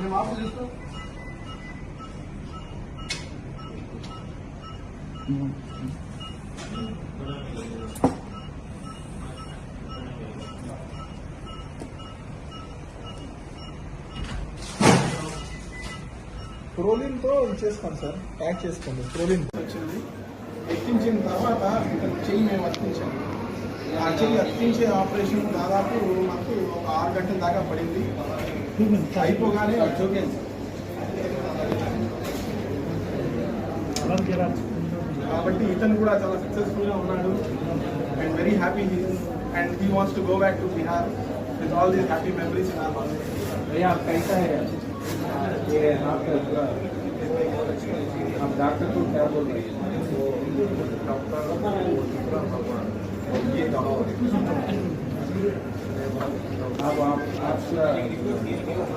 మేము ఆఫర్ చూస్తాం. చేసుకోండి సార్. ప్యాక్ చేసుకోండి. ప్రోలిన్ వచ్చింది. ఎక్కించిన తర్వాత ఇక్కడ చెయ్యి మేము అతికించాము ఆ చెయ్యి అతికించే ఆపరేషన్ దాదాపు మాకు ఒక ఆరు గంటల దాకా పడింది. అయిపోగానే కాబట్టి ఇతను కూడా చాలా సక్సెస్ఫుల్ గా ఉన్నాడు and very happy and he wants to go back to Bihar with all these happy memories in our भैया आप कैसा है ये आपका पूरा आप डॉक्टर को क्या बोल रहे हैं अब आप आप